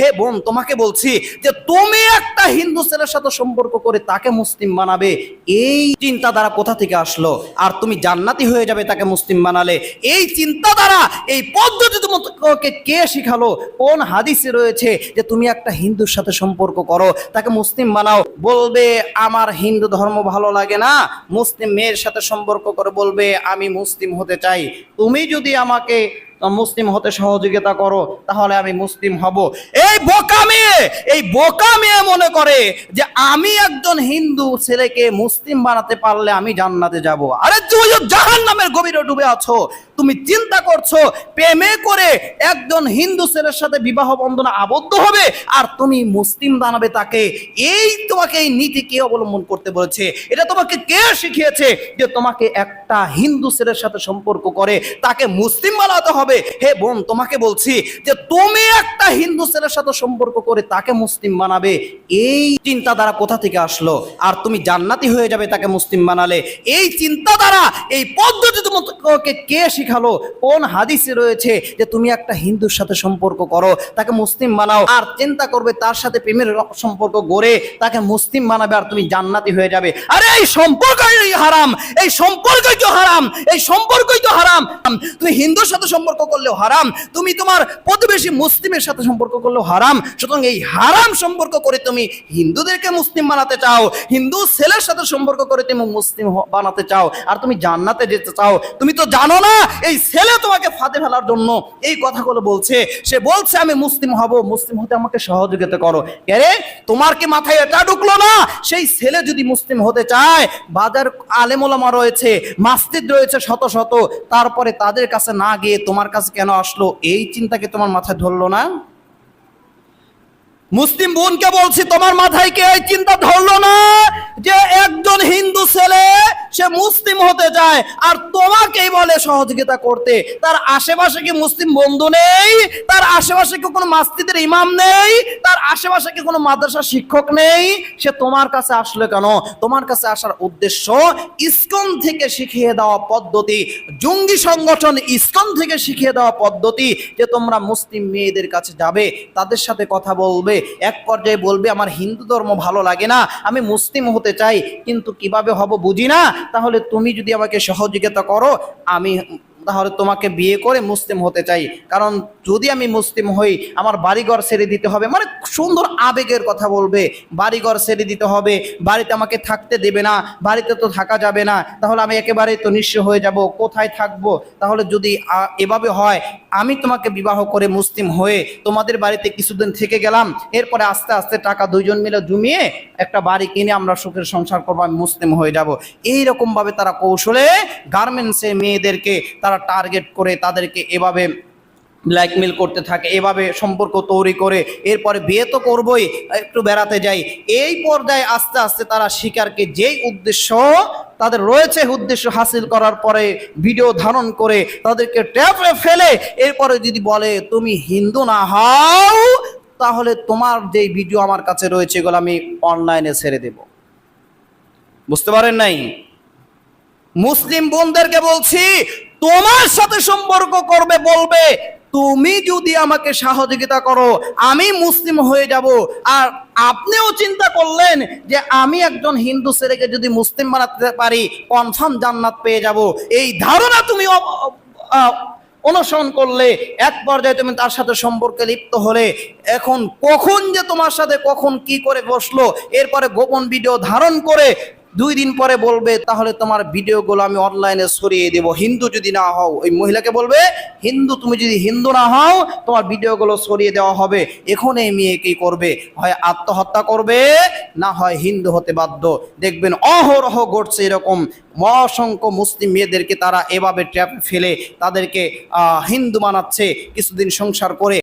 হে বোন, তোমাকে বলছি যে তুমি একটা হিন্দু ছেলের সাথে সম্পর্ক করে তাকে মুসলিম বানাবে, এই চিন্তাধারা কোথা থেকে আসলো? আর তুমি জান্নাতি হয়ে যাবে তাকে মুসলিম বানালে, এই চিন্তাধারা, এই পদ্ধতি তোমাকে কে শিখালো? কোন হাদিসে রয়েছে যে তুমি একটা হিন্দুর সাথে সম্পর্ক করো, তাকে মুসলিম বানাও? বলবে, আমার হিন্দু ধর্ম ভালো লাগে না, মুসলিম মেয়ের সাথে সম্পর্ক করে। বলবে, আমি মুসলিম হতে চাই। তুমি যদি আমাকে মুসলিম হতে সহযোগিতা করো, তাহলে আমি মুসলিম হব। এই বোকা মেয়ে, এই বোকা মেয়ে মনে করে যে আমি একজন হিন্দু ছেলেকে মুসলিম বানাতে পারলে আমি জান্নাতে যাব। আরে তুই জাহান নামের গভীরে ডুবে আছো। তুমি চিন্তা করছ, প্রেমে করে একজন হিন্দু ছেলের সাথে বিবাহ বন্ধনে আবদ্ধ হবে আর তুমি মুসলিম বানাবে তাকে। এই তোমাকে এই নীতি কে অবলম্বন করতে বলেছে? এটা তোমাকে কে শিখিয়েছে যে তোমাকে একটা হিন্দু ছেলের সাথে সম্পর্ক করে, তাকে মুসলিম বানাতে হবে? হে বোন, তোমাকে বলছি যে তুমি একটা হিন্দু ছেলের সাথে সম্পর্ক করে তাকে মুসলিম বানাবে। এই চিন্তাধারা কোথা থেকে আসলো? আর তুমি জান্নাতি হয়ে যাবে তাকে মুসলিম বানালে। এই চিন্তাধারা, এই পদ্ধতি তোমাকে কে শিখালো। কোন হাদিসে রয়েছে যে তুমি একটা হিন্দুর সাথে সম্পর্ক করো, তাকে মুসলিম বানাও, আর চিন্তা করবে তার সাথে প্রেমের সম্পর্ক গড়ে তাকে মুসলিম বানাবে আর তুমি জান্নাতি হয়ে যাবে। আরে, এই সম্পর্কই হারাম, এই সম্পর্কই তো হারাম, এই সম্পর্কই তো হারাম। তুমি হিন্দুর সাথে সম্পর্ক করলেও হারাম, তুমি তোমার প্রতিবেশী মুসলিমের সাথে সম্পর্ক করলেও হারাম। সুতরাং এই হারাম সম্পর্ক করে তুমি হিন্দুদেরকে মুসলিম বানাতে চাও, হিন্দু ছেলের সাথে সম্পর্ক করে তুমি মুসলিম বানাতে চাও, আর তুমি জান্নাতে যেতে চাও। তুমি তো জানো না এই ছেলে তোমাকে ফাঁদে ফেলার জন্য এই কথাগুলো বলছে। সে বলছে, আমি মুসলিম হব, মুসলিম হতে আমাকে সহযোগিতা করো। আরে তোমার কি মাথায় এটা ঢুকলো না? সেই ছেলে যদি মুসলিম হতে চায়, বাজার আলেমোলামা রয়েছে, মাসজিদ রয়েছে শত শত, তারপরে তাদের কাছে না গিয়ে তোমার কাছে কেন আসলো? এই চিন্তাকে তোমার মাথায় ধরলো না? মুসলিম বোনকে বলছি, তোমার মাথায় কে এই চিন্তা ধরলো না যে একজন হিন্দু হতে চায়। আর তোমাকেই বলে সহযোগিতা করতে। তার আশেপাশে কি মুসলিম বন্ধু নেই? তার আশেপাশে কি কোনো মাসজিদের ইমাম নেই? তার আশেপাশে কি কোনো মাদ্রাসা শিক্ষক নেই? সে তোমার কাছে আসলে কেন? তোমার কাছে আসার উদ্দেশ্য ইসকন থেকে শিখিয়ে দেওয়া পদ্ধতি। জঙ্গি সংগঠন ইস্কন থেকে শিখিয়ে দেওয়া পদ্ধতি যে তোমরা মুসলিম মেয়েদের কাছে যাবে, তাদের সাথে কথা বলবে, এক পর্যায়ে বলবে, আমার হিন্দু ধর্ম ভালো লাগে না, আমি মুসলিম হতে চাই, কিন্তু কীভাবে হব বুঝি না? তাহলে তুমি যদি আমাকে সহযোগিতা করো, আমি তাহলে তোমাকে বিয়ে করে মুসলিম হতে চাই। কারণ যদি আমি মুসলিম হই, আমার বাড়িঘর ছেড়ে দিতে হবে। মানে সুন্দর আবেগের কথা বলবে। বাড়িঘর ছেড়ে দিতে হবে। বাড়িতে আমাকে থাকতে দেবে না। বাড়িতে তো থাকা যাবে না। তাহলে আমি একেবারে তো নিঃস্ব হয়ে যাব। কোথায় থাকব? তাহলে যদি এভাবে হয় আমি তোমাকে বিবাহ করে মুসলিম হয়ে তোমাদের বাড়িতে কিছুদিন থেকে গেলাম, এরপরে আস্তে আস্তে টাকা দুইজন মিলে জমিয়ে একটা বাড়ি কিনে আমরা সুখের সংসার করব, আমি মুসলিম হয়ে যাব। এইরকম ভাবে তারা কৌশলে গার্মেন্টসে মেয়েদেরকে তারা টার্গেট করে তাদেরকে এভাবে ব্ল্যাকমেল করতে থাকে, এভাবে সম্পর্ক তৈরি করে, এরপরে বিয়ে তো করবই, একটু বেড়াতে যাই। এই পর্যায়ে আস্তে আস্তে তারা শিকারকে যেই উদ্দেশ্য তাদের রয়েছে উদ্দেশ্য হাসিল করার পরে ভিডিও ধারণ করে তাদেরকে ট্যাপে ফেলে। এরপরে যদি বলে, তুমি হিন্দু না হও, তাহলে তোমার যেই ভিডিও আমার কাছে রয়েছে, এগুলো আমি অনলাইনে ছেড়ে দেব। বুঝতে পারেন নাই? মুসলিম বোনদেরকে বলছি, তোমার সাথে সম্পর্ক করবে, বলবে, তুমি যদি আমাকে সহযোগিতা করো, আমি মুসলিম হয়ে যাব, আর আপনিও চিন্তা করলেন যে আমি একজন হিন্দু ছেলেকে যদি মুসলিম বানাতে পারি কনফার্ম জান্নাত পেয়ে যাব। এই ধারণা তুমি অনুসরণ করলে, এক পর্যায়ে তুমি তার সাথে সম্পর্কে লিপ্ত হলে, এখন কখন যে তোমার সাথে কখন কি করে বসল, এরপরে গোপন ভিডিও ধারণ করে দুই দিন পরে বলবে, তাহলে তোমার ভিডিওগুলো আমি অনলাইনে সরিয়ে দেব। হিন্দু যদি না হও। ওই মহিলাকে বলবে, হিন্দু, তুমি যদি হিন্দু না হও, তোমার ভিডিওগুলো সরিয়ে দেওয়া হবে। এখন এই মেয়ে কি করবে? হয় আত্মহত্যা করবে, না হয় হিন্দু হতে বাধ্য। দেখবেন অহরহ ঘটছে এরকম। অসংখ্য মুসলিম মেয়েদেরকে তারা এভাবে ট্র্যাপ ফেলে তাদেরকে হিন্দু বানাচ্ছে কিছুদিন সংসার করে